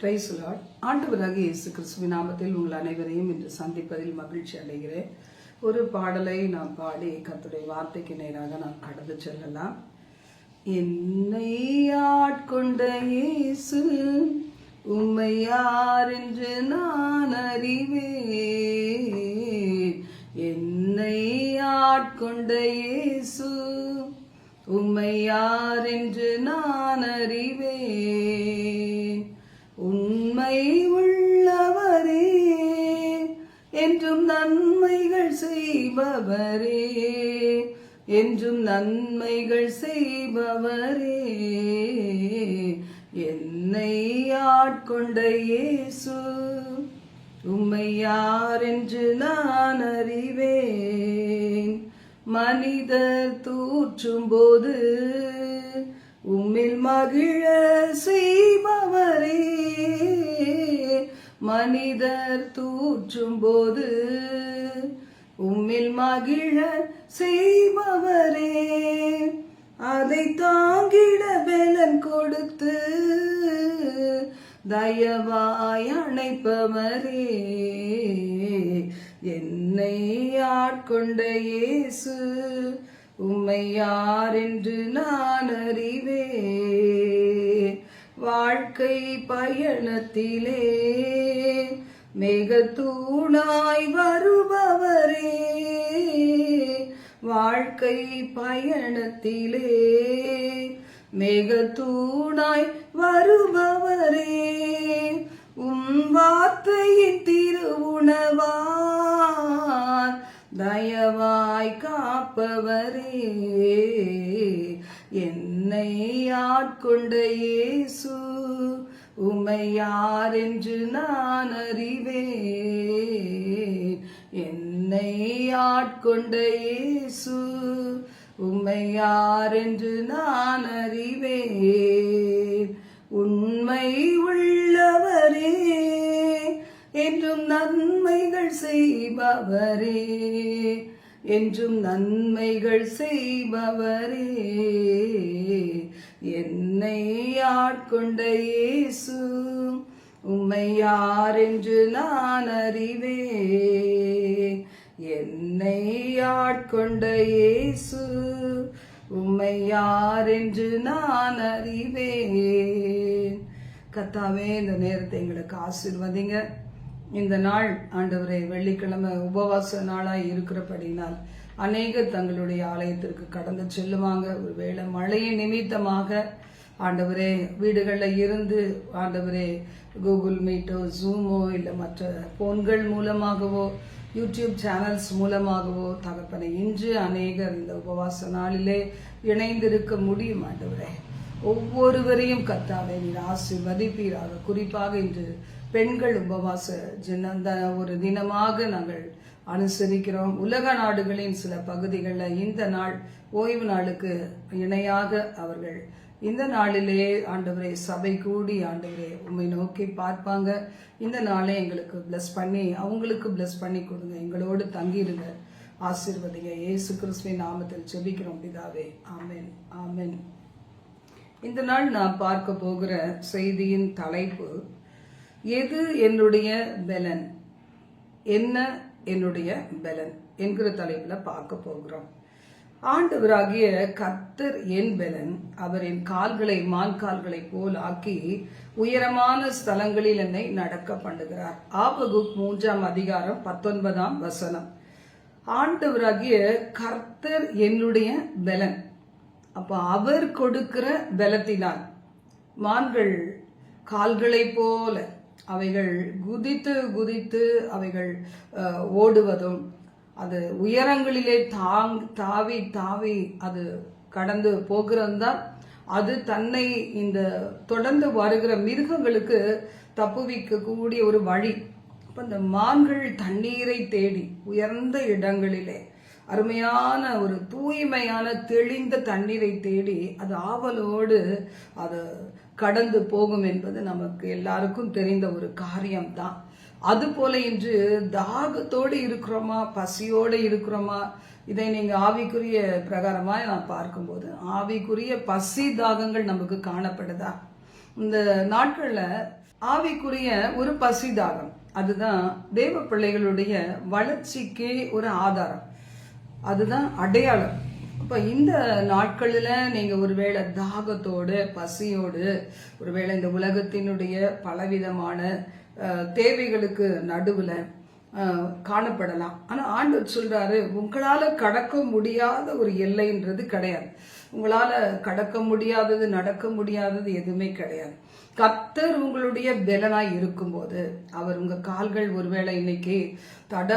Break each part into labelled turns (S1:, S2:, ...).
S1: Price Lord ஆண்டவராக இயேசு கிறிஸ்துவின் நாமத்தில் உங்கள் அனைவரையும் இன்று சந்திப்பதில் மகிழ்ச்சி அடைகிறேன். ஒரு பாடலை நாம் பாடி கத்துடைய வார்த்தைக்கு நேராக நாம் கடந்து செல்லலாம். என்னை ஆட்கொண்ட இயேசு உம்மை யார் என்று நான் அறிவேன். என்னை ஆட்கொண்ட இயேசு உம்மை யார் என்று நான் அறிவேன். உண்மை உள்ளவரே என்றும் நன்மைகள் செய்பவரே என்றும் நன்மைகள் செய்பவரே. என்னை ஆட்கொண்ட இயேசு உம்மை யார் என்று நான் அறிவேன். மனிதர் தூற்றும் போது உம்மில் மகிழ செய்பவரே. மனிதர் தூற்றும் போது உம்மில் மகிழ செய்பவரே. அதை தாங்கிட பலன் கொடுத்து தயவாய் அணைப்பவரே. என்னை ஆட்கொண்ட இயேசு உம்மை யார் என்று நான் அறிவே? வாழ்க்கை பயணத்திலே மேகத்தூணாய் வருபவரே. வாழ்க்கை பயணத்திலே மேகத்தூணாய் வருபவரே. உம் வார்த்தையின் திருவுணவா தயவாய் காப்பவரே என்னை ஆட்கொண்ட இயேசு உமை யார் என்று நான் அறிவேன். என்னை ஆட்கொண்ட இயேசு உம்மை யார் என்று நான் அறிவேன். உண்மை உள்ளவரே என்றும் நன்மைகள் செய்பவரே என்றும் நன்மைகள் செய்பவரே. என்னை ஆட்கொண்ட இயேசு உம்மை யார் என்று நான் அறிவே என்னை ஆட்கொண்ட இயேசு உம்மை யார் என்று நான் அறிவேன். கத்தாவே இந்த நேரத்தை எங்களுக்கு ஆசிர்வதிங்க. இந்த நாள் ஆண்டவரே வெள்ளிக்கிழமை உபவாச நாளாய் இருக்கிறபடினால் அநேகர் தங்களுடைய ஆலயத்திற்கு கடந்து செல்லுவாங்க ஒருவேளை மழையின் நிமித்தமாக ஆண்டவரே வீடுகளில் இருந்து ஆண்டவரே கூகுள் மீட்டோ ஜூமோ இல்லை மற்ற போன்கள் மூலமாகவோ யூடியூப் சேனல்ஸ் மூலமாகவோ தகப்பனை இன்று அநேகர் இந்த உபவாச நாளிலே இணைந்திருக்க முடியும் ஆண்டவரே. ஒவ்வொருவரையும் கத்தாவே நீர் ஆசிர்வதிப்பீராக. குறிப்பாக இன்று பெண்கள் உபவாச ஜினந்த ஒரு தினமாக நாங்கள் அனுசரிக்கிறோம். உலக நாடுகளின் சில பகுதிகளில் இந்த நாள் ஓய்வு நாளுக்கு இணையாக அவர்கள் இந்த நாளிலே ஆண்டவரே சபை கூடி ஆண்டவரே உண்மை நோக்கி பார்ப்பாங்க. இந்த நாளை எங்களுக்கு பிளஸ் பண்ணி அவங்களுக்கு பிளஸ் பண்ணி கொடுங்க. எங்களோடு தங்கிடுங்க ஆசீர்வதிங்க இயேசு கிறிஸ்துவின் நாமத்தில் செபிக்கிறோம் பிதாவே. ஆமென். ஆமென். இந்த நாள் நான் பார்க்க போகிற செய்தியின் தலைப்பு எது என்னுடைய பலன்? என்ன என்னுடைய பலன்? என்கிற தலைப்பில் பார்க்க போகிறோம். ஆண்டவராகிய கர்த்தர் என் பலன். அவர் என் கால்களை மான் கால்களை போல் ஆக்கி உயரமான ஸ்தலங்களில் என்னை நடக்க பண்ணுகிறார். ஆபகுக் மூன்றாம் அதிகாரம் பத்தொன்பதாம் வசனம். ஆண்டவராகிய கர்த்தர் என்னுடைய பலன். அப்போ அவர் கொடுக்கிற பலத்தினால் மான்கள் கால்களை போல அவைகள் குதித்து குதித்து அவைகள் ஓடுவதும் அது உயரங்களிலே தாங் தாவி தாவி அது கடந்து போகிறது தான் அது தன்னை இந்த தொடர்ந்து வருகிற மிருகங்களுக்கு தப்புவிக்கக்கூடிய ஒரு வழி. அப்போ இந்த மான்கள் தண்ணீரை தேடி உயர்ந்த இடங்களிலே அருமையான ஒரு தூய்மையான தெளிந்த தண்ணீரை தேடி அது ஆவலோடு அது கடந்து போகும் என்பது நமக்கு எல்லாருக்கும் தெரிந்த ஒரு காரியம்தான். அதுபோல இன்று தாகத்தோடு இருக்கிறோமா பசியோடு இருக்கிறோமா இதை நீங்கள் ஆவிக்குரிய பிரகாரமாக நான் பார்க்கும்போது ஆவிக்குரிய பசி தாகங்கள் நமக்கு காணப்படுதா? இந்த நாட்களில் ஆவிக்குரிய ஒரு பசி தாகம் அதுதான் தேவ பிள்ளைகளுடைய வளர்ச்சிக்கு ஒரு ஆதாரம். அதுதான் அடையாளம். இப்போ இந்த நாட்களில் நீங்கள் ஒருவேளை தாகத்தோடு பசியோடு ஒருவேளை இந்த உலகத்தினுடைய பலவிதமான தேவைகளுக்கு நடுவில் காணப்படலாம். ஆனால் ஆண்டவர் சொல்கிறாரு உங்களால் கடக்க முடியாத ஒரு எல்லைன்றது கிடையாது. உங்களால கடக்க முடியாதது நடக்க முடியாதது எதுவுமே கிடையாது. கத்தர் உங்களுடைய பலனாய் இருக்கும்போது அவர் உங்க கால்கள் ஒருவேளை இன்னைக்கு தட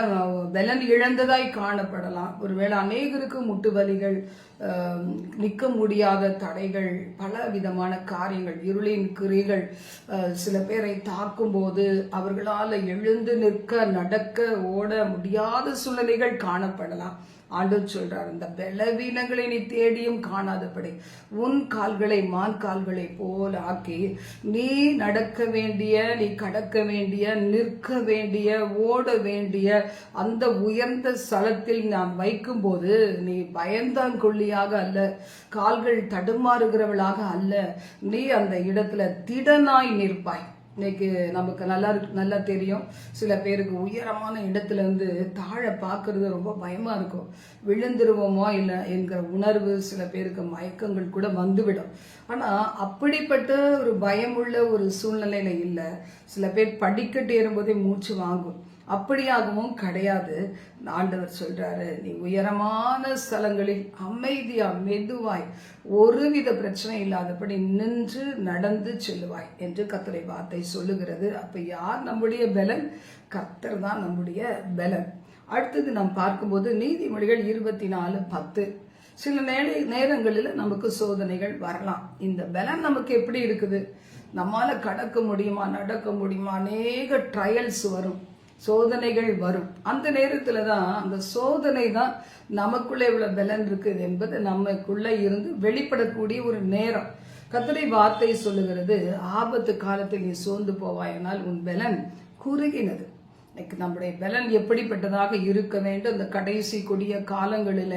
S1: பலன் இழந்ததாய் காணப்படலாம். ஒருவேளை அநேகருக்கு முட்டு வலிகள் ஆஹ், நிற்க முடியாத தடைகள் பல விதமான காரியங்கள் இருளின் கிரிகள் ஆஹ், சில பேரை தாக்கும்போது அவர்களால் எழுந்து நிற்க நடக்க ஓட முடியாத சூழ்நிலைகள் காணப்படலாம். ஆண்டவர் சொல்றார் இந்த பலவீனங்களை நீ தேடியும் காணாதபடி உன் கால்களை மான் கால்களை போல ஆக்கி நீ நடக்க வேண்டிய நீ கடக்க வேண்டிய நிற்க வேண்டிய ஓட வேண்டிய அந்த உயர்ந்த ஸ்தலத்தில் நாம் வைக்கும்போது நீ பயந்தாங்கொல்லியாக அல்ல கால்கள் தடுமாறுகிறவளாக அல்ல நீ அந்த இடத்துல திடனாய் நிற்பாய். இன்னைக்கு நமக்கு நல்லா இருக்கு- நல்லா தெரியும். சில பேருக்கு உயரமான இடத்துல இருந்து தாழ பார்க்கறது ரொம்ப பயமா இருக்கும். விழுந்துருவோமோ இல்லை என்கிற உணர்வு சில பேருக்கு மயக்கங்கள் கூட வந்துவிடும். ஆனால் அப்படிப்பட்ட ஒரு பயமுள்ள ஒரு சூழ்நிலையில இல்லை. சில பேர் படிக்கட்டு ஏறும்போதே மூச்சு வாங்கும். அப்படியாகவும் கிடையாது. ஆண்டவர் சொல்றாரு நீ உயரமான ஸ்தலங்களில் அமைதியா மெதுவாய் ஒருவித பிரச்சனை இல்லாதபடி நின்று நடந்து செல்லுவாய் என்று கத்தரை வார்த்தை சொல்லுகிறது. அப்ப யார் நம்முடைய பலன்? கத்தர் தான் நம்முடைய பலன். அடுத்தது நாம் பார்க்கும்போது நீதிமொழிகள் இருபத்தி நாலு பத்து. சில நேர நேரங்களில் நமக்கு சோதனைகள் வரலாம். இந்த பலன் நமக்கு எப்படி இருக்குது? நம்மால கடக்க முடியுமா நடக்க முடியுமா? அநேக ட்ரையல்ஸ் வரும். சோதனைகள் வரும். அந்த நேரத்துல தான் அந்த சோதனை தான் நமக்குள்ளே இவ்வளவு பலன் இருக்குது என்பது நமக்குள்ள இருந்து வெளிப்படக்கூடிய ஒரு நேரம். கத்தனை வார்த்தை சொல்லுகிறது ஆபத்து காலத்தில் நீ சோர்ந்து போவாயினால் உன் பலன் குறுகினது. நம்முடைய பலன் எப்படிப்பட்டதாக இருக்க வேண்டும்? இந்த கடைசி கொடிய காலங்களில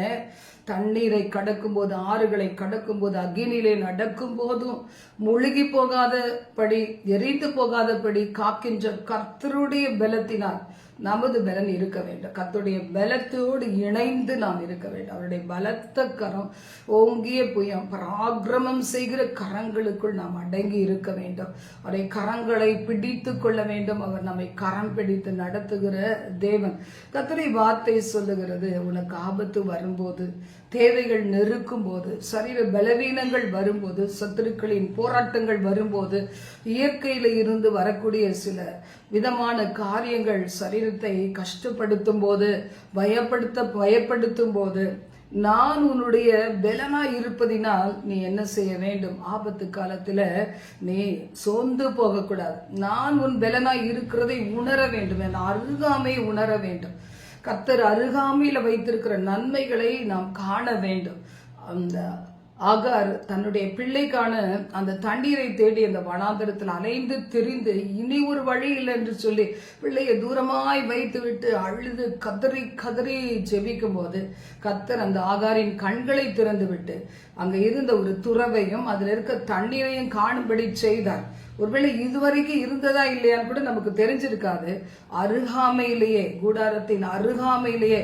S1: தண்ணீரை கடக்கும்போது ஆறுகளை கடக்கும்போது அக்னியிலே நடக்கும் போதும் முழுகி போகாதபடி எரிந்து போகாதபடி காக்கின்ற கர்த்தருடைய பலத்தினால் நமது பலன் இருக்க வேண்டும். கத்துடைய பலத்தோடு இணைந்து நாம் இருக்க வேண்டும். அவருடைய பலத்த கரம் ஓங்கிய புயம் பராக்கிரமம் செய்கிற கரங்களுக்குள் நாம் அடங்கி இருக்க வேண்டும். அவருடைய கரங்களை பிடித்து கொள்ள வேண்டும். அவர் நம்மை கரம் பிடித்து நடத்துகிற தேவன். கத்துடைய வார்த்தை சொல்லுகிறது உனக்கு ஆபத்து வரும்போது தேவைகள் நெருக்கும் போது சரீர பலவீனங்கள் வரும்போது சத்துருக்களின் போராட்டங்கள் வரும்போது இயற்கையில இருந்து வரக்கூடிய சில விதமான காரியங்கள் சரீரத்தை கஷ்டப்படுத்தும் போது பயப்படுத்த பயப்படுத்தும் போது நான் உன்னுடைய பலனா இருப்பதினால் நீ என்ன செய்ய வேண்டும்? ஆபத்து காலத்துல நீ சோர்ந்து போகக்கூடாது. நான் உன் பலனா இருக்கிறதை உணர வேண்டும். என் அருகாமை உணர வேண்டும். கத்தர் அருகாமையில் வைத்திருக்கிற நன்மைகளை நாம் காண வேண்டும். அந்த ஆகார் தன்னுடைய பிள்ளைக்கான அந்த தண்ணீரை தேடி அந்த வனாந்தரத்தில் அலைந்து திரிந்து இனி ஒரு வழி இல்லை என்று சொல்லி பிள்ளையை தூரமாய் வைத்து விட்டு அழுது கதறி கதறி ஜெபிக்கும் போது கத்தர் அந்த ஆகாரின் கண்களை திறந்து விட்டு இருந்த ஒரு துறவையும் அதில் இருக்க தண்ணீரையும் காணும்படி செய்தார். ஒருவேளை இதுவரைக்கும் இருந்ததா இல்லையான்னு கூட நமக்கு தெரிஞ்சிருக்காது. அருகாமையிலேயே கூடாரத்தின் அருகாமையிலேயே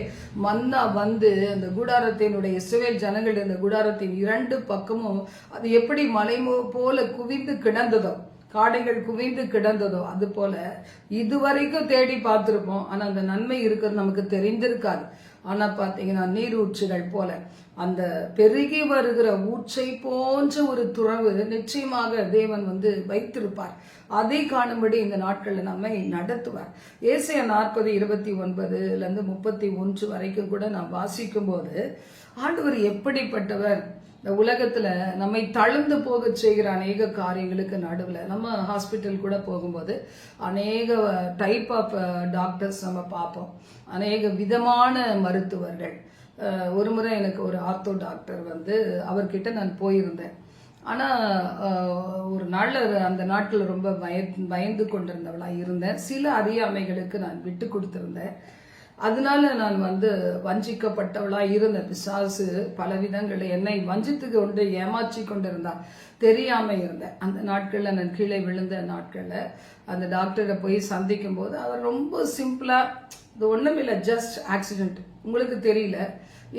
S1: மன்னா வந்து அந்த கூடாரத்தினுடைய இஸ்ரவேல் ஜனங்கள் இந்த கூடாரத்தின் இரண்டு பக்கமும் அது எப்படி மலை போல குவிந்து கிடந்ததோ காடைகள் குவிந்து கிடந்ததோ அது போல இதுவரைக்கும் தேடி பார்த்துருப்போம். ஆனால் அந்த நன்மை இருக்கிறது நமக்கு தெரிந்திருக்காது. ஆனால் பார்த்தீங்கன்னா நீரூற்றுகள் போல அந்த பெருகி வருகிற ஊற்றை போன்ற ஒரு துறவு நிச்சயமாக தேவன் வந்து வைத்திருப்பார். அதை காணும்படி இந்த நாட்களில் நம்மை நடத்துவார். ஏசிய நாற்பது இருபத்தி ஒன்பதுலேருந்து முப்பத்தி ஒன்று வரைக்கும் கூட நாம் வாசிக்கும் போது ஆண்டவர் எப்படிப்பட்டவர்? இந்த உலகத்துல நம்மை தழுந்து போக செய்கிற அநேக காரியங்களுக்கு நடுவில் நம்ம ஹாஸ்பிட்டல் கூட போகும்போது அநேக டைப் ஆஃப் டாக்டர்ஸ் நம்ம பார்ப்போம். அநேக விதமான மருத்துவர்கள். ஒரு முறை எனக்கு ஒரு ஆர்த்தோ டாக்டர் வந்து அவர்கிட்ட நான் போயிருந்தேன். ஆனால் ஒரு நாளில் அந்த நாட்டில் ரொம்ப பய பயந்து கொண்டிருந்தவளாக இருந்தேன். சில அறியாமைகளுக்கு நான் விட்டு கொடுத்துருந்தேன். அதனால நான் வந்து வஞ்சிக்கப்பட்டவளா இருந்த பிசாசு பல விதங்களில் என்னை வஞ்சித்து கொண்டு ஏமாற்றி கொண்டிருந்தான். தெரியாம இருந்தேன். அந்த நாட்களில் நான் கீழே விழுந்த நாட்களில் அந்த டாக்டரை போய் சந்திக்கும் போது அவர் ரொம்ப சிம்பிளா இது ஒண்ணும் இல்லை ஜஸ்ட் ஆக்சிடென்ட் உங்களுக்கு தெரியல.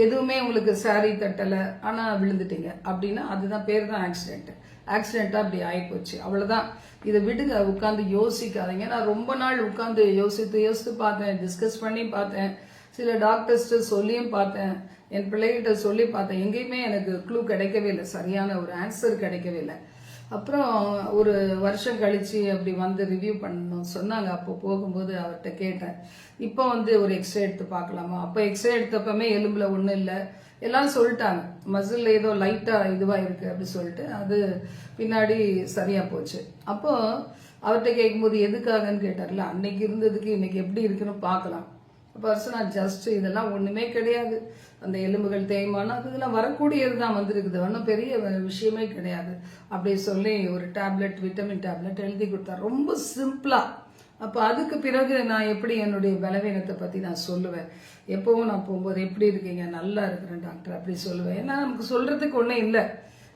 S1: எதுவுமே உங்களுக்கு சாரி தட்டலை. ஆனால் விழுந்துட்டீங்க. அப்படின்னா அதுதான் பேர் தான் ஆக்சிடென்ட் ஆக்சிடெண்ட்டாக அப்படி ஆகிப்போச்சு அவ்வளோதான் இதை விடுங்க உட்காந்து யோசிக்காதீங்க. நான் ரொம்ப நாள் உட்காந்து யோசித்து யோசித்து பார்த்தேன் டிஸ்கஸ் பண்ணி பார்த்தேன். சில டாக்டர்ஸ்ட்டு சொல்லியும் பார்த்தேன். என் பிள்ளைகிட்ட சொல்லி பார்த்தேன். எங்கேயுமே எனக்கு க்ளூ கிடைக்கவே இல்லை. சரியான ஒரு ஆன்சர் கிடைக்கவே இல்லை. அப்புறம் ஒரு வருஷம் கழிச்சு அப்படி வந்து ரிவ்யூ பண்ணணும் சொன்னாங்க. அப்போ போகும்போது அவர்கிட்ட கேட்டேன். இப்போ வந்து ஒரு எக்ஸ்ரே எடுத்து பார்க்கலாமா? அப்போ எக்ஸ்ரே எடுத்தப்பமே எலும்பில் ஒன்றும் இல்லை. எல்லாம் சொல்லிட்டாங்க. மசில் ஏதோ லைட்டாக இதுவாக இருக்கு அப்படின்னு சொல்லிட்டு. அது பின்னாடி சரியா போச்சு. அப்போ அவர்கிட்ட கேட்கும்போது எதுக்காகன்னு கேட்டார்ல அன்னைக்கு இருந்ததுக்கு இன்னைக்கு எப்படி இருக்குன்னு பார்க்கலாம். பர்சனல் ஜஸ்ட் இதெல்லாம் ஒண்ணுமே கிடையாது. அந்த எலும்புகள் தேய்மானம் அது இதெல்லாம் வரக்கூடியது தான் வந்திருக்குது. ஒன்றும் பெரிய விஷயமே கிடையாது. அப்படி சொல்லி ஒரு டேப்லெட் விட்டமின் டேப்லெட் எழுதி கொடுத்தார் ரொம்ப சிம்பிளா அப்போ அதுக்கு பிறகு நான் எப்படி என்னுடைய பலவீனத்தை பற்றி நான் சொல்லுவேன். எப்போவும் நான் போகும்போது எப்படி இருக்கீங்க? நல்லா இருக்கிறேன் டாக்டர் அப்படி சொல்லுவேன். ஏன்னா நமக்கு சொல்கிறதுக்கு ஒன்றும் இல்லை.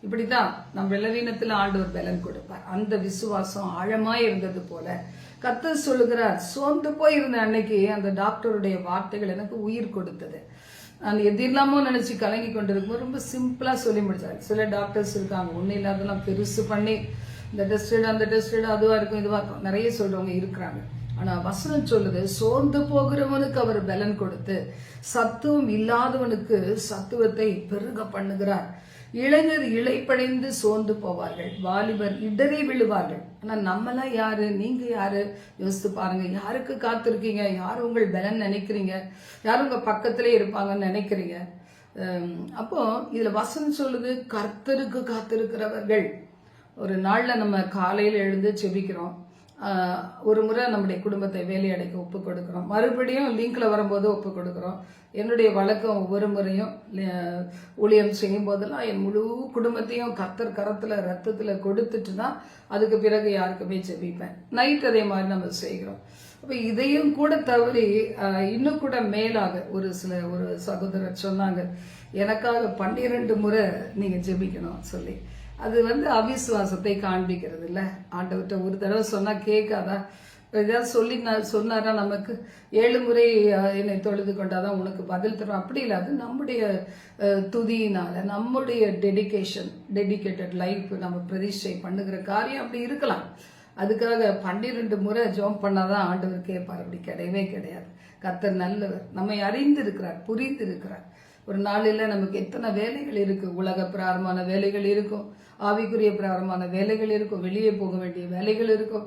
S1: இப்படி தான் நம் பலவீனத்தில் ஆண்டவர் பலன் கொடுப்பார். அந்த விசுவாசம் ஆழமாக இருந்தது போல கத்து சொல்லுகிறார் சோர்ந்து போயிருந்த அன்னைக்கு அந்த டாக்டருடைய வார்த்தைகள் எனக்கு உயிர் கொடுத்தது. நான் இல்லாமல் நினச்சி கலங்கி கொண்டிருக்கும்போது ரொம்ப சிம்பிளாக சொல்லி முடிச்சாங்க சில டாக்டர்ஸ் இருக்காங்க. ஒன்றும் இல்லாதெல்லாம் பெருசு பண்ணி இந்த டெஸ்ட் அந்த டெஸ்ட் அதுவாக இருக்கும் இதுவாக இருக்கும். நிறைய சொல்றவங்க இருக்கிறாங்க. ஆனா வசனம் சொல்லுது சோர்ந்து போகிறவனுக்கு அவர் பலன் கொடுத்து சத்துவம் இல்லாதவனுக்கு சத்துவத்தை பெருக பண்ணுகிறார். இளைஞர் இழைப்படைந்து சோர்ந்து போவார்கள் வாலிபர் இடறி விழுவார்கள். ஆனா நம்மளாம் யாரு? நீங்க யாரு? யோசித்து பாருங்க யாருக்கு காத்திருக்கீங்க? யார் உங்கள் பலன் நினைக்கிறீங்க? யார் உங்க பக்கத்திலே இருப்பாங்கன்னு நினைக்கிறீங்க? அப்போ இதுல வசனம் சொல்லுது கர்த்தருக்கு காத்திருக்கிறவர்கள். ஒரு நாள்ல நம்ம காலையில எழுந்து செபிக்கிறோம். ஒரு முறை நம்முடைய குடும்பத்தை வேலையடைக்க ஒப்பு கொடுக்குறோம். மறுபடியும் லிங்க்ல வரும்போது ஒப்பு கொடுக்குறோம். என்னுடைய வழக்கம் ஒவ்வொரு முறையும் ஊழியம் செய்யும் போதெல்லாம் என் முழு குடும்பத்தையும் கத்தர் கரத்துல ரத்தத்துல கொடுத்துட்டு தான் அதுக்கு பிறகு யாருக்குமே ஜெபிப்பேன். நைட் அதே மாதிரி நம்ம செய்கிறோம். அப்போ இதையும் கூட தவறி இன்னும் கூட மேலாக ஒரு சில ஒரு சகோதரர் சொன்னாங்க எனக்காக பன்னிரெண்டு முறை நீங்கள் ஜெபிக்கணும் சொல்லி. அது வந்து அவிசுவாசத்தை காண்பிக்கிறது இல்லை ஆண்டவர்கிட்ட ஒரு தடவை சொன்னால் கேட்காதா? ஏதாவது சொல்லி நான் சொன்னாரா நமக்கு? ஏழு முறை என்னை தொழுது கொண்டாதான் உனக்கு பதில் தரும். அப்படி இல்லை அது நம்முடைய துதியினால நம்முடைய டெடிகேஷன் டெடிகேட்டட் லைஃப் நம்ம பிரதிஷ்டை பண்ணுகிற காரியம் அப்படி இருக்கலாம். அதுக்காக பன்னிரெண்டு முறை ஜோம் பண்ணாதான் ஆண்டவர் கேட்பார். அப்படி கிடையவே கிடையாது. கத்தர் நல்லவர். நம்மை அறிந்திருக்கிறார் புரிந்திருக்கிறார். ஒரு நாளில் நமக்கு எத்தனை வேலைகள் இருக்கு? உலக பிராரமான வேலைகள் இருக்கும். ஆவிக்குரிய பிராரமான வேலைகள் இருக்கும். வெளியே போக வேண்டிய வேலைகள் இருக்கும்.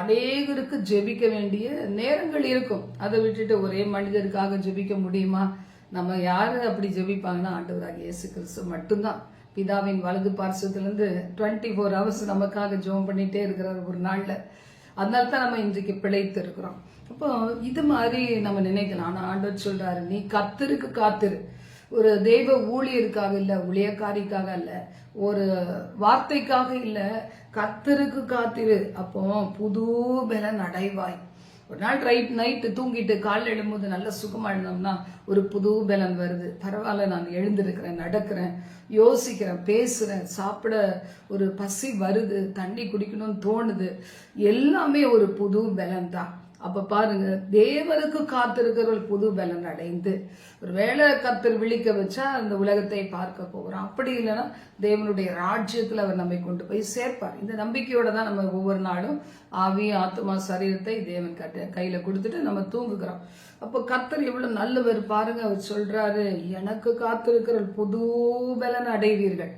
S1: அநேகருக்கு ஜெபிக்க வேண்டிய நேரங்கள் இருக்கும். அதை விட்டுட்டு ஒரே மனிதருக்காக ஜெபிக்க முடியுமா? நம்ம யார் அப்படி ஜெபிப்பாங்கன்னா ஆண்டவராக இயேசு கிறிஸ்து மட்டும்தான். பிதாவின் வலது பார்சத்துலேருந்து டுவெண்ட்டி ஃபோர் ஹவர்ஸ் நமக்காக ஜெபம் பண்ணிகிட்டே இருக்கிறார் ஒரு நாளில். அதனால தான் நம்ம இன்றைக்கு பிழைத்து இருக்கிறோம். அப்போ இது மாதிரி நம்ம நினைக்கலாம். ஆனால் ஆண்டவர் சொல்கிறாரு நீ கத்தருக்கு காத்திரு. ஒரு தெய்வ ஊழியருக்காக இல்லை ஊழியக்காரிக்காக இல்லை ஒரு வார்த்தைக்காக இல்லை கத்தருக்கு காத்திரு. அப்போ புது பலன் அடைவாய். ஒரு நாள் ரைட் நைட்டு தூங்கிட்டு காலைல எழும்போது நல்ல சுகமாக எழுந்தோம்னா ஒரு புது பலன் வருது. பரவாயில்ல நான் எழுந்திருக்கிறேன் நடக்கிறேன் யோசிக்கிறேன் பேசுகிறேன் சாப்பிட ஒரு பசி வருது தண்ணி குடிக்கணும்னு தோணுது. எல்லாமே ஒரு புது பலன் தான் அப்ப பாருங்க தேவனுக்கு காத்திருக்கிறவர்கள் புது பலன் அடைந்து ஒரு வேளை கத்தர் விழிக்க வச்சா அந்த உலகத்தை பார்க்க போகிறோம் அப்படி இல்லைன்னா தேவனுடைய ராஜ்யத்தில் அவர் நம்மை கொண்டு போய் சேர்ப்பார். இந்த நம்பிக்கையோட தான் நம்ம ஒவ்வொரு நாளும் ஆவி ஆத்மா சரீரத்தை தேவன் கட்ட கையில கொடுத்துட்டு நம்ம தூங்குகிறோம். அப்போ கத்தர் எவ்வளவு நல்லவர் பாருங்க அவர் சொல்றாரு எனக்கு காத்திருக்கிற புது பலன் அடைவீர்கள்.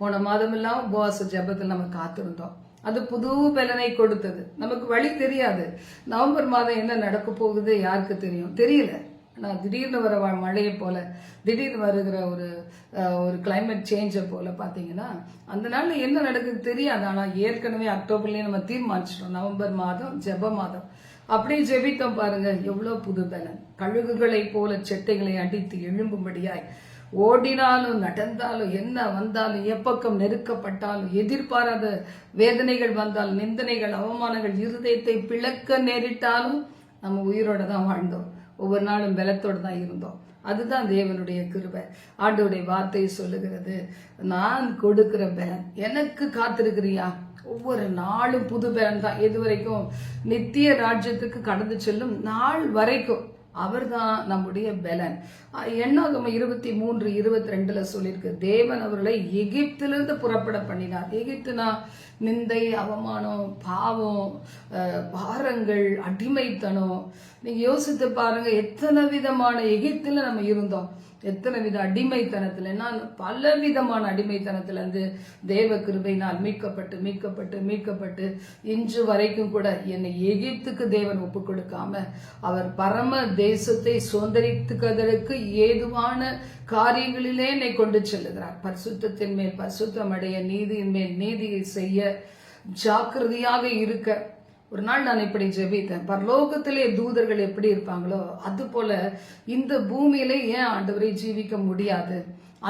S1: போன மாதம் உபவாச ஜெபத்தில் நம்ம காத்திருந்தோம். அது புது பலனை கொடுத்தது. நமக்கு வழி தெரியாது. நவம்பர் மாதம் என்ன நடக்க போகுது யாருக்கு தெரியும்? தெரியல. ஆனால் திடீர்னு வர வ- மழையை போல திடீர்னு வருகிற ஒரு ஒரு கிளைமேட் சேஞ்சை போல பார்த்தீங்கன்னா அந்த நாளில் என்ன நடக்குது தெரியாது. ஆனால் ஏற்கனவே அக்டோபர்லேயே நம்ம தீர்மானிச்சிட்டோம். நவம்பர் மாதம் ஜெப மாதம். அப்படியே ஜெபித்தோம் பாருங்க. எவ்வளோ புது பலன். கழுகுகளைப் போல செட்டைகளை அடித்து எழும்பும்படியாய் ஓடினாலும் நடந்தாலும் என்ன வந்தாலும் எப்பக்கம் நெருக்கப்பட்டாலும் எதிர்பாராத வேதனைகள் வந்தால் நிந்தனைகள் அவமானங்கள் இருதயத்தை பிளக்க நேரிட்டாலும் நம்ம உயிரோட தான் வாழ்ந்தோம். ஒவ்வொரு நாளும் பலத்தோடு தான் இருந்தோம். அதுதான் தேவனுடைய கிருபை. ஆண்டவருடைய வார்த்தை சொல்லுகிறது நான் கொடுக்கிற பலன் எனக்கு காத்திருக்கிறியா? ஒவ்வொரு நாளும் புது பலன் தான். எது வரைக்கும் நித்திய ராஜ்யத்துக்கு கடந்து செல்லும் நாள் வரைக்கும். அவர்தான் நம்முடைய பலன். எண்ணாகம இருபத்தி மூன்று இருபத்தி ரெண்டுல சொல்லியிருக்கு. தேவன் அவர்களை எகிப்திலிருந்து புறப்பட பண்ணினார். எகிப்துனா நிந்தை அவமானம் பாவம் பாரங்கள் அடிமைத்தனம். நீங்க யோசித்து பாருங்க எத்தனை விதமான எகிப்துல நம்ம இருந்தோம். எத்தனை வித அடிமைத்தனத்தில் நான் பல விதமான அடிமைத்தனத்திலேருந்து தேவ கிருபையினால் மீட்கப்பட்டு மீட்கப்பட்டு மீட்கப்பட்டு இன்று வரைக்கும் கூட என்னை எகிப்துக்கு தேவன் ஒப்பு கொடுக்காம அவர் பரம தேசத்தை சுதந்திரித்துக்கிறதற்கு ஏதுவான காரியங்களிலே என்னை கொண்டு செல்லுகிறார். பரிசுத்தத்தின் மேல் பரிசுத்தம் அடைய நீதியின் மேல் நீதியை செய்ய ஜாக்கிரதையாக இருக்க ஒரு நாள் நான் இப்படி ஜெபித்தேன். பரலோகத்திலே தூதர்கள் எப்படி இருப்பாங்களோ அது போல இந்த பூமியிலே ஏன் ஆண்டவரை ஜீவிக்க முடியாது?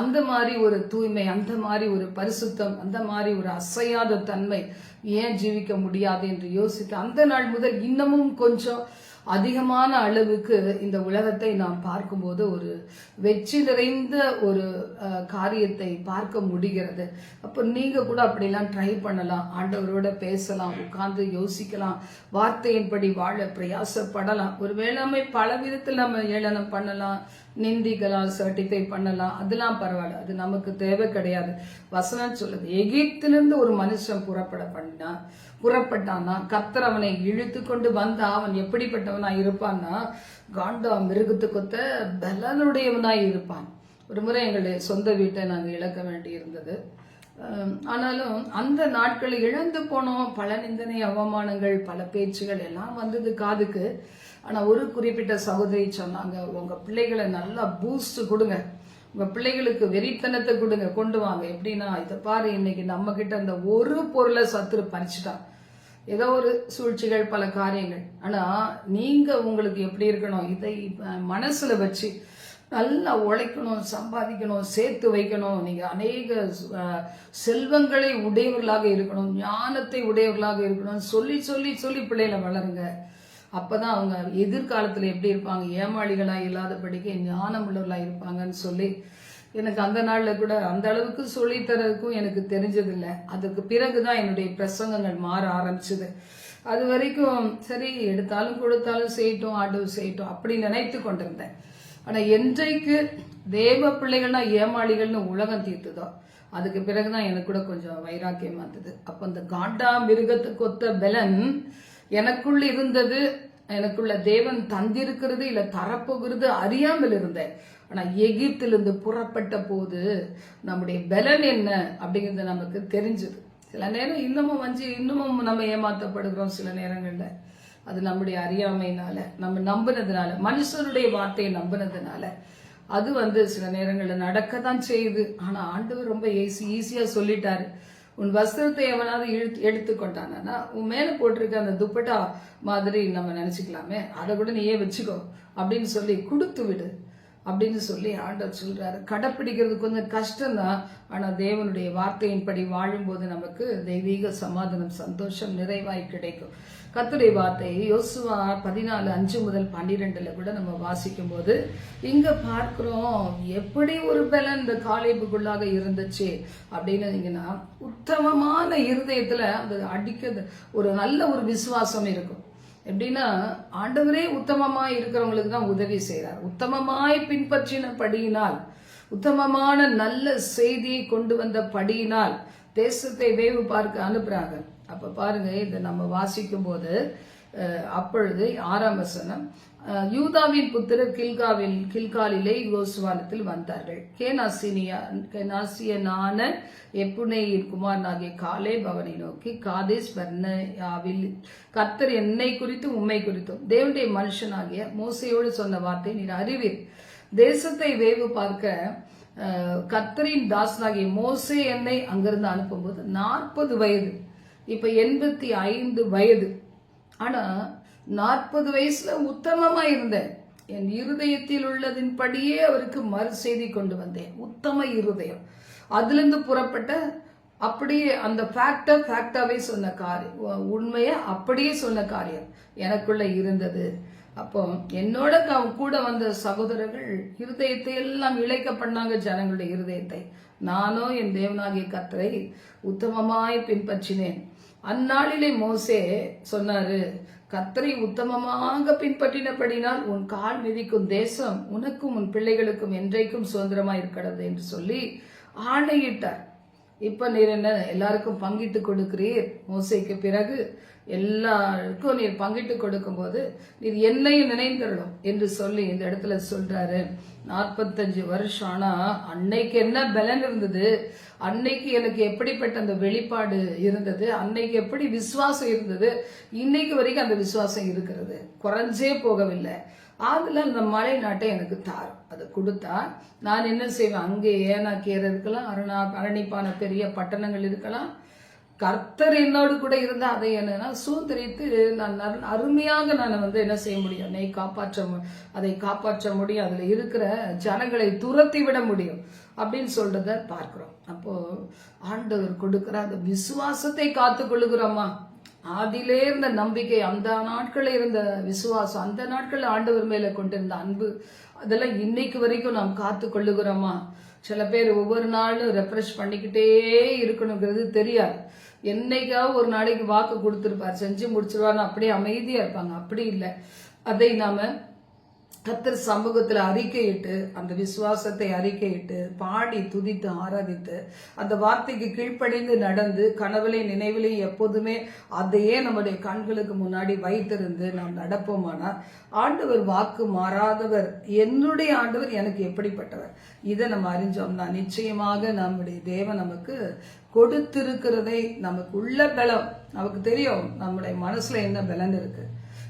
S1: அந்த மாதிரி ஒரு தூய்மை அந்த மாதிரி ஒரு பரிசுத்தம் அந்த மாதிரி ஒரு அசையாத தன்மை ஏன் ஜீவிக்க முடியாது என்று யோசித்து அந்த நாள் முதல் இன்னமும் கொஞ்சம் அதிகமான அளவுக்கு இந்த உலகத்தை நாம் பார்க்கும்போது ஒரு வெற்றி நிறைந்த ஒரு காரியத்தை பார்க்க முடிகிறது. அப்போ நீங்கள் கூட அப்படிலாம் ட்ரை பண்ணலாம். ஆண்டவரோட பேசலாம் உட்கார்ந்து யோசிக்கலாம். வார்த்தையின்படி வாழ பிரயாசப்படலாம். ஒரு வேளாண்மை பல விதத்தில் நம்ம ஏளனம் பண்ணலாம். நிந்திகளால் சர்டிஃபை பண்ணலாம். அதெல்லாம் பரவாயில்ல. அது நமக்கு தேவை கிடையாது. வசனம் சொல்லுது எகிப்திலிருந்து ஒரு மனுஷன் புறப்பட பண்ணா புறப்பட்டான்னா கத்தர் அவனை இழுத்து கொண்டு வந்தா அவன் எப்படிப்பட்டவனா இருப்பான்னா காண்டா மிருகத்து கொத்த பலனுடையவனாய் இருப்பான். ஒரு முறை எங்களுடைய சொந்த வீட்டை நாங்கள் இழக்க வேண்டி இருந்தது. ஆனாலும் அந்த நாட்களில் இழந்து போனோம். பல நிந்தனை அவமானங்கள் பல பேச்சுகள் எல்லாம் வந்தது காதுக்கு. ஆனால் ஒரு குறிப்பிட்ட சகோதரி சொன்னாங்க உங்க பிள்ளைகளை நல்லா பூஸ்ட் கொடுங்க. உங்க பிள்ளைகளுக்கு வெறித்தனத்தை கொடுங்க. கொண்டு வாங்க. எப்படின்னா இதை பாரு இன்னைக்கு நம்ம கிட்ட அந்த ஒரு பொருளை சத்துரு பறிச்சுட்டான் ஏதோ ஒரு சூழ்ச்சிகள் பல காரியங்கள். ஆனா நீங்க உங்களுக்கு எப்படி இருக்கணும்? இதை அஹ், மனசுல வச்சு நல்லா உழைக்கணும் சம்பாதிக்கணும் சேர்த்து வைக்கணும். நீங்க அநேக செல்வங்களை உடையவர்களாக இருக்கணும் ஞானத்தை உடையவர்களாக இருக்கணும். சொல்லி சொல்லி சொல்லி பிள்ளைகளை வளருங்க. அப்பதான் அவங்க எதிர்காலத்துல எப்படி இருப்பாங்க? ஏமாளிகளா இல்லாதபடிக்கு ஞானம் உள்ளவர்களாக இருப்பாங்கன்னு சொல்லி எனக்கு அந்த நாள்ல கூட அந்த அளவுக்கு சொல்லித் தரதுக்கும் எனக்கு தெரிஞ்சதில்லை. அதுக்கு பிறகுதான் என்னுடைய பிரசங்கங்கள் மாற ஆரம்பிச்சது. அது வரைக்கும் சரி எடுத்தாலும் கொடுத்தாலும் செய்யட்டும் ஆண்டவர் செய்யட்டும் அப்படி நினைத்து கொண்டிருந்தேன். ஆனா என்றைக்கு தேவ பிள்ளைகள்னா ஏமாளிகள்னு உலகம் தீர்த்துதோ அதுக்கு பிறகுதான் எனக்கு கூட கொஞ்சம் வைராக்கியம் வந்தது அப்ப அந்த காண்டா மிருகத்துக்கு ஒத்த பலன் எனக்குள் இருந்தது எனக்குள்ள தேவன் தந்திருக்கிறது இல்ல தரப்போகிறது அறியாமல் இருந்தேன். ஆனா எகிப்திலிருந்து புறப்பட்ட போது நம்முடைய பலன் என்ன அப்படிங்கிறது நமக்கு தெரிஞ்சது. சில நேரம் இன்னமும் வஞ்சி இன்னமும் நம்ம ஏமாத்தப்படுகிறோம் சில நேரங்கள்ல. அது நம்முடைய அறியாமையினால நம்ம நம்பினதுனால மனுஷருடைய வார்த்தையை நம்பினதுனால. அது வந்து சில நேரங்களில் நடக்க தான் செய்யுது. ஆனா ஆண்டவர் ரொம்ப ஈஸி ஈஸியா சொல்லிட்டாரு. உன் வஸ்திரத்தை எவனாவது இழுத்து எடுத்துக்கொண்டானா உன் மேலே போட்டிருக்க அந்த துப்பட்டா மாதிரி நம்ம நினச்சிக்கலாமே. அதை கூட நீயே வச்சுக்கோ அப்படின்னு சொல்லி கொடுத்து விடு. அப்படின்னு சொல்லி ஆண்டவர் சொல்கிறாரு கடைப்பிடிக்கிறது கொஞ்சம் கஷ்டம்தான். ஆனால் தேவனுடைய வார்த்தையின்படி வாழும்போது நமக்கு தெய்வீக சமாதானம் சந்தோஷம் நிறைவாய் கிடைக்கும். கத்துடைய வார்த்தை யோசுவா பதினாலு அஞ்சு முதல் பன்னிரெண்டில் கூட நம்ம வாசிக்கும் போது இங்கே பார்க்குறோம் எப்படி ஒரு பலன் இந்த காலேபுக்குள்ளாக இருந்துச்சு? அப்படின்னீங்கன்னா உத்தமமான இருதயத்தில் அந்த அடிக்க ஒரு நல்ல ஒரு விசுவாசம் இருக்கும். எப்படின்னா ஆண்டவரே உத்தமமாய் இருக்கிறவங்களுக்கு தான் உதவி செய்கிறார் உத்தமமாய் பின்பற்றின படியினால் உத்தமமான நல்ல செய்தியை கொண்டு வந்த படியினால் தேசத்தை வேவு பார்க்க அனுப்புறாங்க. அப்ப பாருங்க இதை நம்ம வாசிக்கும் போது அப்பொழுது ஆறாம் வசனம் யூதாவின் புத்திரர் கில்காவில் கில்காலிலே யோசுவானத்தில் வந்தார்கள். கேனாசினியா கேனாசியனான எப்புனேயின் குமாரனாகிய காலே பவனை நோக்கி காதேஸ் பர்னயாவில் கர்த்தர் என்னை குறித்தும் உம்மை குறித்தும் தேவனுடைய மனுஷனாகிய மோசையோடு சொன்ன வார்த்தை நீர் அறிவீர். தேசத்தை வேவு பார்க்க கத்தரின் தாசனாகிய மோசே என்னை அங்கிருந்து அனுப்பும்போது நாற்பது வயது இப்ப எண்பத்தி ஐந்து வயது. ஆனா நாற்பது வயசுல உத்தமமா இருந்தேன். என் இருதயத்தில் உள்ளதின்படியே அவருக்கு மறு செய்தி கொண்டு வந்தேன். உத்தம இருதயம். அதுலேருந்து புறப்பட்ட அப்படியே அந்த ஃபேக்டா ஃபேக்டாவே சொன்ன காரியம் உ- உண்மையை அப்படியே சொன்ன காரியம் எனக்குள்ள இருந்தது. அப்போ என்னோட க- கூட வந்த சகோதரர்கள் இருதயத்தை எல்லாம் இழைக்க பண்ணாங்க ஜனங்களுடைய இருதயத்தை. நானும் என் தேவனாகிய கத்தரை உத்தமமாய் பின்பற்றினேன். அந்நாளிலே மோசே சொன்னாரு கத்தரை உத்தமமாக பின்பற்றினபடினால் உன் கால் மிதிக்கும் தேசம் உனக்கும் உன் பிள்ளைகளுக்கும் என்றைக்கும் சுதந்திரமாக இருக்கிறது என்று சொல்லி ஆணையிட்டார். இப்ப நீர் என்ன எல்லாருக்கும் பங்கிட்டு கொடுக்கிறீர்? மோசைக்கு பிறகு எல்லாருக்கும் நீர் பங்கிட்டு கொடுக்கும்போது நீர் என்னையும் நினைந்தரணும் என்று சொல்லி இந்த இடத்துல சொல்றாரு. நாற்பத்தஞ்சு வருஷம் ஆனா அன்னைக்கு என்ன பலன் இருந்தது? அன்னைக்கு எனக்கு எப்படிப்பட்ட அந்த வெளிப்பாடு இருந்தது அன்னைக்கு எப்படி விசுவாசம் இருந்தது இன்னைக்கு வரைக்கும் அந்த விசுவாசம் இருக்கிறது. குறைஞ்சே போகவில்லை. அதில் அந்த மலை நாட்டை எனக்கு தார் அதை கொடுத்தா நான் என்ன செய்வேன்? அங்கே ஏனா கேர் இருக்கலாம் அருணா அரணிப்பான பெரிய பட்டணங்கள் இருக்கலாம் கர்த்தர் என்னோடு கூட இருந்தால் அதை என்னன்னா சூந்தரித்து நான் அருமையாக நான் வந்து என்ன செய்ய முடியும்? என்னை காப்பாற்ற மு- அதை காப்பாற்ற முடியும். அதில் இருக்கிற ஜனங்களை துரத்தி விட முடியும். அப்படின்னு சொல்றத பார்க்கிறோம். அப்போ ஆண்டவர் கொடுக்குற அந்த விசுவாசத்தை காத்து கொள்ளுகிறோமா? அதிலே இருந்த நம்பிக்கை அந்த நாட்களில் இருந்த விசுவாசம் அந்த நாட்களில் ஆண்டவர் மேல கொண்டிருந்த அன்பு அதெல்லாம் இன்னைக்கு வரைக்கும் நாம் காத்து கொள்ளுகிறோமா? சில பேர் ஒவ்வொரு நாளும் ரெஃப்ரெஷ் பண்ணிக்கிட்டே இருக்கணுங்கிறது தெரியாது. என்னைக்காவது ஒரு நாளைக்கு வாக்கு கொடுத்துருப்பார். செஞ்சு முடிச்சிருவார்னு அப்படியே அமைதியாக இருப்பாங்க. அப்படி இல்லை. அதை நாம் கத்தர் சமூகத்தில் அறிக்கையிட்டு அந்த விசுவாசத்தை அறிக்கையிட்டு பாடி துதித்து ஆராதித்து அந்த வார்த்தைக்கு கீழ்ப்படிந்து நடந்து கனவுலை நினைவிலே எப்போதுமே அதையே நம்முடைய கண்களுக்கு முன்னாடி வைத்திருந்து நாம் நடப்போமானால் ஆண்டவர் வாக்கு மாறாதவர் என்னுடைய ஆண்டவர் எனக்கு எப்படிப்பட்டவர்? இதை நம்ம அறிஞ்சோம்னா நிச்சயமாக நம்முடைய தேவன் நமக்கு கொடுத்திருக்கிறதை நமக்கு உள்ள பலம் நமக்கு தெரியும் நம்முடைய மனசுல என்ன பலன் இருக்குது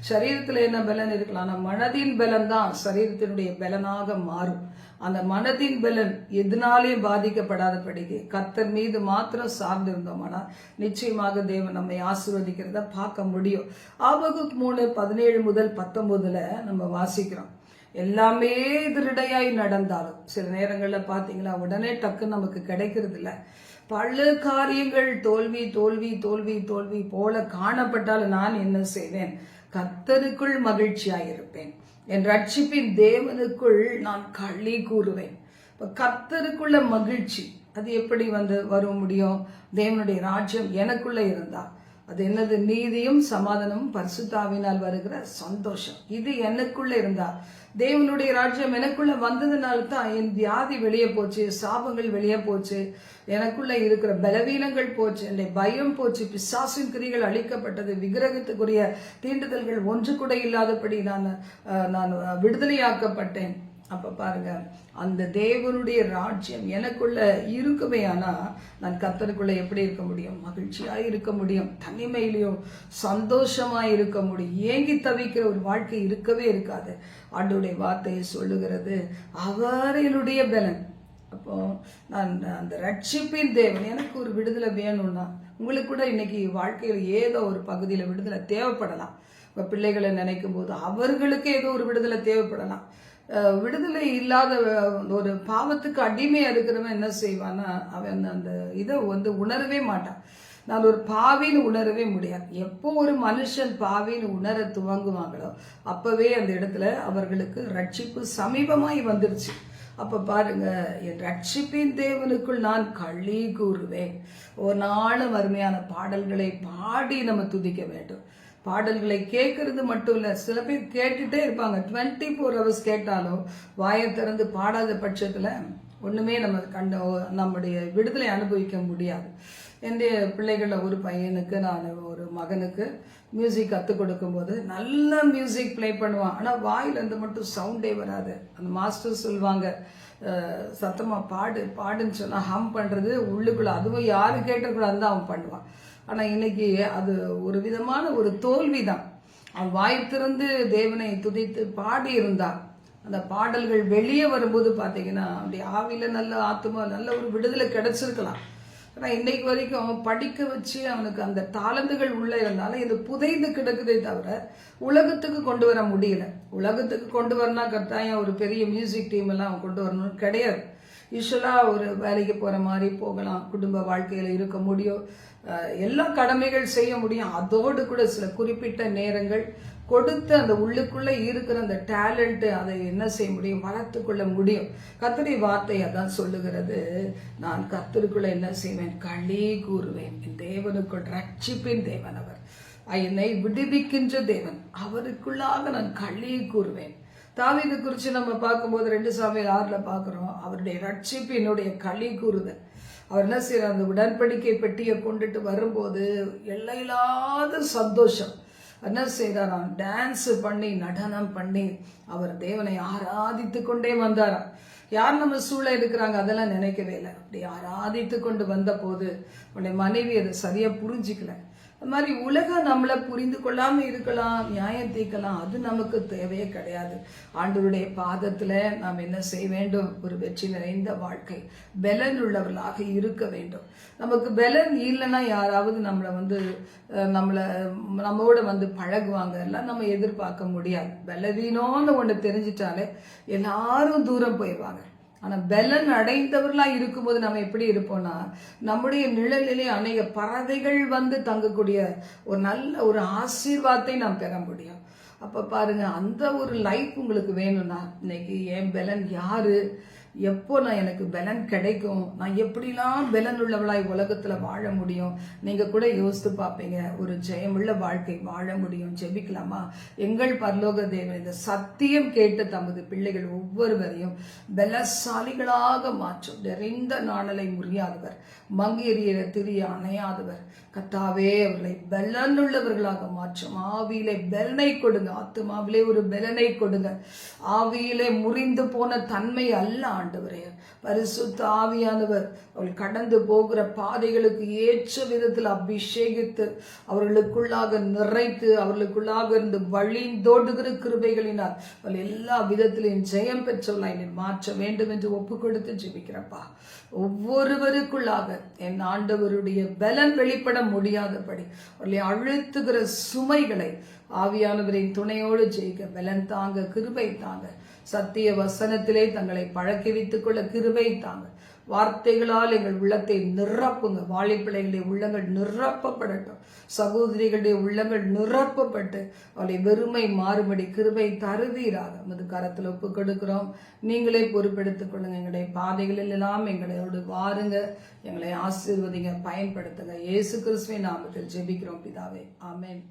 S1: சரீரத்தில் என்ன பலன் இருக்கலாம்? ஆனால் மனதின் பலன் தான் சரீரத்தினுடைய பலனாக மாறும். அந்த மனதின் பலன் எதனாலையும் பாதிக்கப்படாதபடிக்கு கத்தர் மீது மாத்திரம் சார்ந்திருந்தோம்னா நிச்சயமாக தேவன் நம்மை ஆசீர்வதிக்கிறத பார்க்க முடியும். ஆபகுக் மூணு பதினேழு முதல் பத்தொன்பதுல நம்ம வாசிக்கிறோம். எல்லாமே திருடையாய் நடந்தாலும் சில நேரங்களில் பார்த்தீங்களா உடனே டக்கு நமக்கு கிடைக்கிறது இல்லை. பல காரியங்கள் தோல்வி தோல்வி தோல்வி தோல்வி போல காணப்பட்டாலும் நான் என்ன செய்வேன்? கர்த்தருக்குள் மகிழ்ச்சியாயிருப்பேன். என் ரட்சிப்பின் தேவனுக்குள் நான் களி கூறுவேன். இப்போ கர்த்தருக்குள்ள மகிழ்ச்சி அது எப்படி வந்து வர முடியும்? தேவனுடைய ராஜ்யம் எனக்குள்ள இருந்தா அது என்னது? நீதியும் சமாதானமும் பரிசுத்தாவினால் வருகிற சந்தோஷம். இது எனக்குள்ள இருந்தா தேவனுடைய ராஜ்யம் எனக்குள்ள வந்ததுனால தான் என் வியாதி வெளியே போச்சு சாபங்கள் வெளியே போச்சு. எனக்குள்ள இருக்கிற பலவீனங்கள் போச்சு என்னை பயம் போச்சு. பிசாசின் கிரிகள் அழிக்கப்பட்டது விக்கிரகத்துக்குரிய தீண்டுதல்கள் ஒன்று கூட இல்லாதபடி நான் நான் விடுதலையாக்கப்பட்டேன். அப்போ பாருங்க அந்த தேவனுடைய ராஜ்யம் எனக்குள்ள இருக்குமே ஆனால் நான் கத்தருக்குள்ள எப்படி இருக்க முடியும்? மகிழ்ச்சியாக இருக்க முடியும் தனிமையிலையும் சந்தோஷமாக இருக்க முடியும். ஏங்கி தவிக்கிற ஒரு வாழ்க்கை இருக்கவே இருக்காது. ஆண்டுடைய வார்த்தையை சொல்லுகிறது அவரினுடைய பலன். அப்போ நான் அந்த ரட்சிப்பின் தேவன் எனக்கு ஒரு விடுதலை வேணும்னா உங்களுக்கு கூட இன்னைக்கு வாழ்க்கையில் ஏதோ ஒரு பகுதியில் விடுதலை தேவைப்படலாம். உங்க பிள்ளைகளை நினைக்கும் போது அவர்களுக்கு ஏதோ ஒரு விடுதலை தேவைப்படலாம். விடுதலை இல்லாத ஒரு பாவத்துக்கு அடிமையாக இருக்கிறவன் என்ன செய்வான்னா அவன் அந்த இதை வந்து உணரவே மாட்டான். நான் ஒரு பாவின்னு உணரவே முடியாது. எப்போ ஒரு மனுஷன் பாவின்னு உணர துவங்குவாங்களோ அப்போவே அந்த இடத்துல அவர்களுக்கு ரட்சிப்பு சமீபமாய் வந்துருச்சு. அப்போ பாருங்க என் ரட்சிப்பின் தேவனுக்குள் நான் களி கூறுவேன். ஒரு நாளும் அருமையான பாடல்களை பாடி நம்ம துதிக்க வேண்டும். பாடல்களை கேட்கறது மட்டும் இல்லை. சில பேர் கேட்டுட்டே இருப்பாங்க. டுவெண்ட்டி ஃபோர் ஹவர்ஸ் கேட்டாலும் வாயை திறந்து பாடாத பட்சத்தில் ஒன்றுமே நம்ம கண்ட நம்முடைய விடுதலை அனுபவிக்க முடியாது. என்னுடைய பிள்ளைகளில் ஒரு பையனுக்கு நான் ஒரு மகனுக்கு மியூசிக் கற்றுக் கொடுக்கும்போது நல்ல மியூசிக் ப்ளே பண்ணுவான். ஆனால் வாயிலேருந்து மட்டும் சவுண்டே வராது. அந்த மாஸ்டர் சொல்லுவாங்க சத்தமாக பாடு பாடுன்னு சொன்னால் ஹம் பண்ணுறது உள்ளுக்குள்ள அதுவும் யாரும் கேட்டக்கூடாதுன்னு தான் அவன் பண்ணுவான். ஆனால் இன்னைக்கு அது ஒரு விதமான ஒரு தோல்வி தான் அவன் வாய் திறந்து தேவனை துதித்து பாடி இருந்தான் அந்த பாடல்கள் வெளியே வரும்போது பார்த்தீங்கன்னா அப்படி ஆவியில் நல்ல ஆத்மா நல்ல ஒரு விடுதலை கிடைச்சிருக்கலாம். ஆனால் இன்னைக்கு வரைக்கும் அவன் படிக்க வச்சு அவனுக்கு அந்த தாளந்துகள் உள்ளே இருந்தாலும் இது புதைந்து கிடக்குதே தவிர உலகத்துக்கு கொண்டு வர முடியல. உலகத்துக்கு கொண்டு வரனா கட்டாயம் ஒரு பெரிய மியூசிக் டீம் எல்லாம் அவன் கொண்டு வரணும்னு கிடையாது. யூஸ்வலாக ஒரு வேலைக்கு போகிற மாதிரி போகலாம். குடும்ப வாழ்க்கையில் இருக்க முடியும். எல்லா கடமைகள் செய்ய முடியும். அதோடு கூட சில குறிப்பிட்ட நேரங்கள் கொடுத்து அந்த உள்ளுக்குள்ளே இருக்கிற அந்த டேலண்ட்டு அதை என்ன செய்ய முடியும்? வளர்த்து கொள்ள முடியும். கத்தரி வார்த்தையை அதான் சொல்லுகிறது. நான் கத்தருக்குள்ளே என்ன செய்வேன்? களி கூறுவேன். என் தேவனுக்குள் ரட்சிப்பின் தேவன் அவர். என்னை விடுவிக்கின்ற தேவன். அவருக்குள்ளாக நான் களி கூறுவேன். தாவீது குறித்து நம்ம பார்க்கும்போது ரெண்டு சாமியில் ஆறில் பார்க்குறோம். அவருடைய ரட்சிப்பு என்னுடைய களி கூறுதல். அவர் என்ன செய்யறார் அந்த உடன்படிக்கை பெட்டியை கொண்டுட்டு வரும்போது எல்லையில்லாத சந்தோஷம். என்ன செய்கிறாராம் டான்ஸ் பண்ணி நடனம் பண்ணி அவர் தேவனை ஆராதித்து கொண்டே வந்தாராம். யார் நம்ம சூழ இருக்கிறாங்க? அதெல்லாம் நினைக்கவே இல்லை. அப்படி ஆராதித்து கொண்டு வந்த போது உன்னுடைய மனைவி அதை சரியாக புரிஞ்சிக்கல. அது மாதிரி உலகம் நம்மளை புரிந்து கொள்ளாம இருக்கலாம் நியாயம் தீர்க்கலாம். அது நமக்கு தேவையே கிடையாது. ஆண்டவருடைய பாதத்துல நாம் என்ன செய்ய வேண்டும்? ஒரு வெற்றி நிறைந்த வாழ்க்கை. பலன் உள்ளவர்களாக இருக்க வேண்டும். நமக்கு பலன் இல்லைன்னா யாராவது நம்மளை வந்து நம்மளை நம்மோட வந்து பழகுவாங்க. எல்லாம் நம்ம எதிர்பார்க்க முடியாது. பலவீனம்னு ஒன்று தெரிஞ்சிட்டாலே எல்லாரும் தூரம் போயிடுவாங்க. ஆனால் பலன் அடைந்தவர்களாக இருக்கும்போது நம்ம எப்படி இருப்போம்னா நம்முடைய நிழலிலே அநேக பறவைகள் வந்து தங்கக்கூடிய ஒரு நல்ல ஒரு ஆசீர்வாதத்தை நாம் பெற முடியும். அப்போ பாருங்க அந்த ஒரு லைஃப் உங்களுக்கு வேணும்னா இன்னைக்கு என் பலன் யாரு? எப்போ நான் எனக்கு பலன் கிடைக்கும்? நான் எப்படிலாம் பலன் உள்ளவளாய் உலகத்தில் வாழ முடியும்? நீங்கள் கூட யோசித்து பார்ப்பீங்க. ஒரு ஜெயமுள்ள வாழ்க்கை வாழ முடியும். ஜெபிக்கலாமா? எங்கள் பரலோக தேவன் இந்த சத்தியம் கேட்டு தமது பிள்ளைகள் ஒவ்வொருவரையும் பலசாலிகளாக மாற்றும். நிறைந்த நாணலை முறியாதவர். மங்கேறிய திரிய அணையாதவர். கத்தாவே அவர்களை பலனுள்ளவர்களாக மாற்றும் ஆவியிலே பலனை கொடுங்க. ஆத்துமாவிலே ஒரு பலனை கொடுங்க. ஆவியிலே முறிந்து போன தன்மை அல்ல ஆண்டவரே. பரிசுத்த ஆவியானவர் அவர்கள் கடந்து போகிற பாதைகளுக்கு ஏற்ற விதத்தில் அபிஷேகித்து அவர்களுக்குள்ளாக நிறைத்து அவர்களுக்குள்ளாக இருந்து வழிந்தோடுகிற கிருபைகளினால் அவள் எல்லா விதத்திலையும் ஜெயம் பெற்றவளாய் என்னை மாற்ற வேண்டும் என்று ஒப்பு கொடுத்து ஜெபிக்கிறப்பா. ஒவ்வொருவருக்குள்ளாக என் ஆண்டவருடைய பலன் வெளிப்பட முடியாதபடி அவர்களை அழுத்துகிற சுமைகளை ஆவியானவரின் துணையோடு ஜெயிக்க பலன் தாங்க கிருபை தாங்க. சத்திய வசனத்திலே தங்களை பழக்கி வைத்துக் கொள்ள கிருபை தாங்க. வார்த்தைகளால் எங்கள் உள்ளத்தை நிரப்புங்க. வாழைப்பிள்ளைகளுடைய உள்ளங்கள் நிரப்பப்படட்டும். சகோதரிகளுடைய உள்ளங்கள் நிரப்பப்பட்டு அவளை வெறுமை மாறுபடி கிருபை தருவீராக. நமது கரத்தில் ஒப்பு கொடுக்கிறோம். நீங்களே பொறுப்பெடுத்துக் கொள்ளுங்க. எங்களுடைய பாதைகளில் எல்லாம் எங்களோடு வாருங்க. எங்களை ஆசீர்வதிங்க பயன்படுத்துங்க. இயேசு கிறிஸ்துவின் நாமத்தில் ஜெபிக்கிறோம் பிதாவே. ஆமென்.